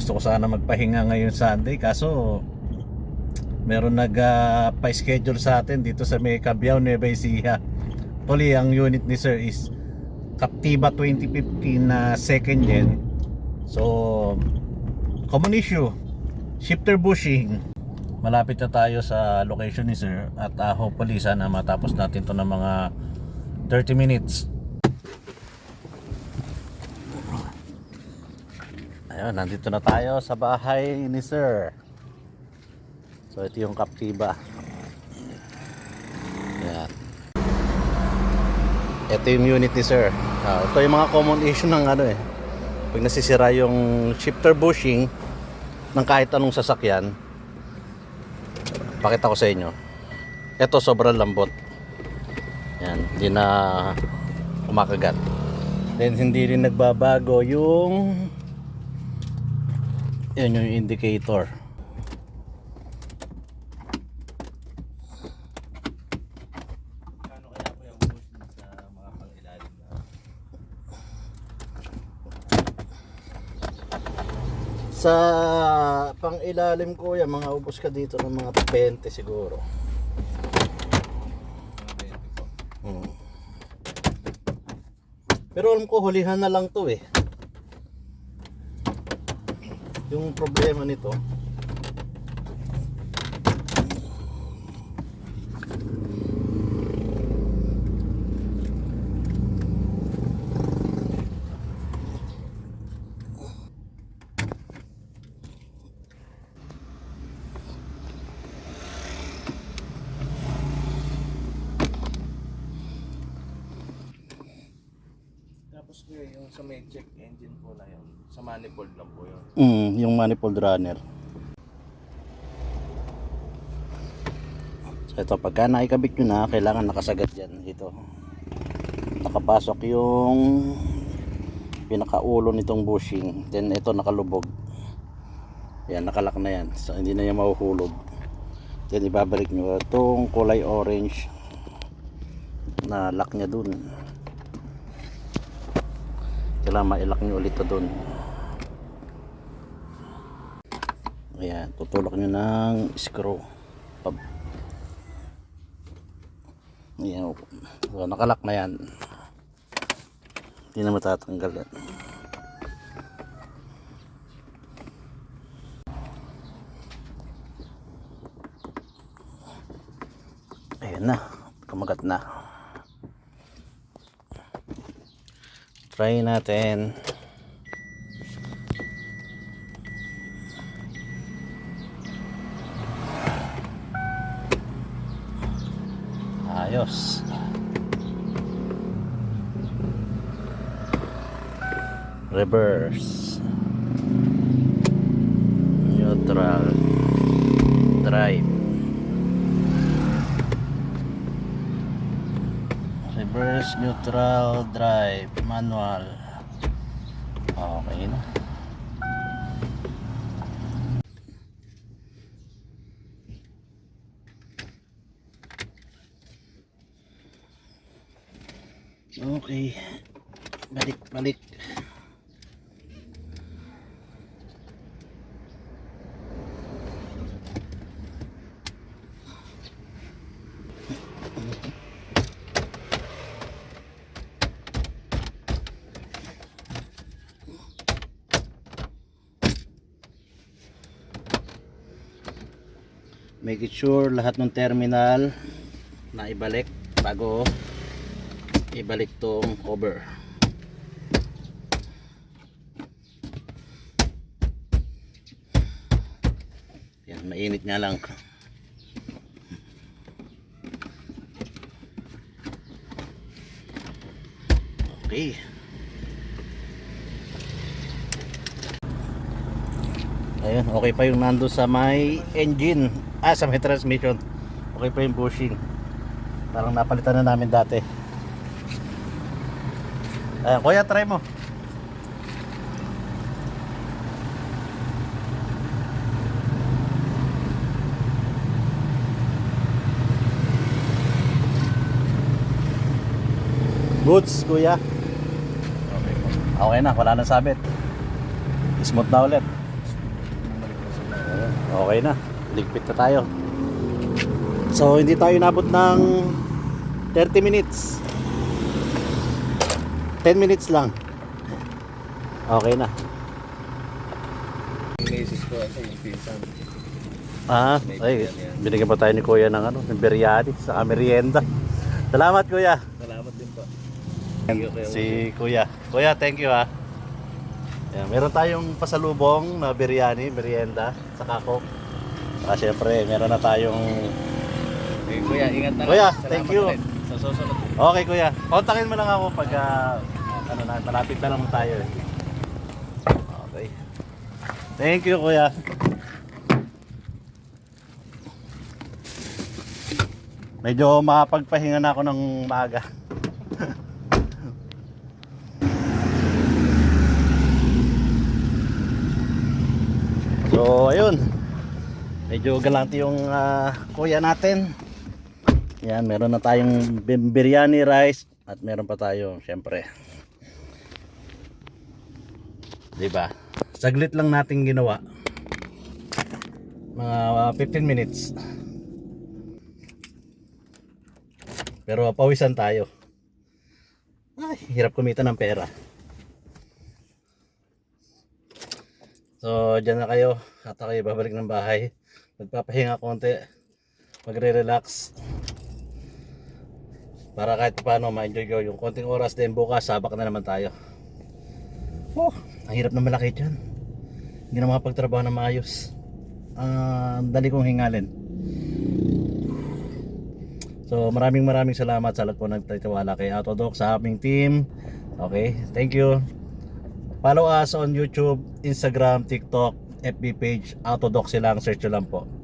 gusto ko sana magpahinga ngayon Sunday kaso meron nag ah, pa-schedule sa atin dito sa may Cabiao, Nueva Ecija. Actually, ang unit ni Sir is Captiva 2015 na second gen. So, common issue, shifter bushing. Malapit na tayo sa location ni Sir at ah, hopefully sana matapos natin to ng mga 30 minutes. Ayun, nandito na tayo sa bahay ni Sir. So ito yung Captiva. Yan. Ito yung unit ni Sir. Ah, ito yung mga common issue ng ano eh. Pag nasisira yung shifter bushing ng kahit anong sasakyan, pakita ko sa inyo. Ito sobrang lambot. Yan, hindi na kumakagat. Then hindi rin nagbabago yung yun yung indicator. Sa pang ilalim ko yan, mga ubos ka dito ng mga 20 siguro. Hmm. Pero alam ko hulihan na lang to eh. Yung problema nito, Tapos kuya, yung sa may check engine po na yun, sa manifold lang po yun. mm, yung manifold runner. So ito, pagka naikabit nyo na, kailangan nakasagad yan. Ito. Nakapasok yung pinakaulo nitong bushing. Then ito nakalubog. Yan, nakalak na yan. So hindi na yan mahuhulog. Then ibabalik nyo itong kulay orange na lock niya dun. Kailangan mailak nyo ulit ito dun. Ayan, tutulak nyo ng screw. Pab Ayan, so, nakalak na yan. Hindi na matatanggal yan. Ayan na, kumagat na. Try natin. Ayos. Reverse. Neutral. Drive. Reverse, neutral, drive, manual. Okay na. Okay. Balik, balik. Make it sure lahat ng terminal na ibalik bago ibalik tong cover. Yan, mainit nga lang. Okay. Ayun, okay pa yung nando sa may engine. Ah, sa may transmission. Okay pa yung bushing. Parang napalitan na namin dati. Ayan, kuya, try mo. Boots, kuya. Okay na, wala na sabit. Smooth na ulit. Okay na. Ligpit na tayo. So, hindi tayo nabot ng 30 minutes. 10 minutes lang. Okay na. Ah, ay, binigyan pa tayo ni Kuya ng ano, ng biryani sa merienda. Salamat Kuya. Salamat din po. Si Kuya. Kuya, thank you ha. Ayan, meron tayong pasalubong na biryani, merienda, sa kako. Ah, syempre, meron na tayong... Eh, kuya, ingat na lang. Kuya, Salamat thank you. ulit. Sa susunod. Okay Kuya, kontakin mo lang ako pag ah, ano na, malapit na lang tayo eh. Okay. Thank you Kuya. Medyo makapagpahinga na ako ng maaga. Ayun. Medyo galante yung ah, kuya natin. Yan, meron na tayong biryani rice at meron pa tayo, syempre. 'Di ba? Saglit lang nating ginawa. Mga ah, 15 minutes. Pero pawisan tayo. Ay, hirap kumita ng pera. So, dyan na kayo. At ako babalik ng bahay. Magpapahinga konti. Magre-relax. Para kahit paano ma-enjoy ko yung konting oras. Din bukas sabak na naman tayo. Oh, ang hirap na malaki dyan. Hindi na makapagtrabaho na maayos. Ang dali kong hingalin. So maraming maraming salamat sa lahat po nagtitiwala kay Autodoc sa aming team. Okay thank you follow us on YouTube, Instagram, TikTok, FB page Autodoc silang search lang po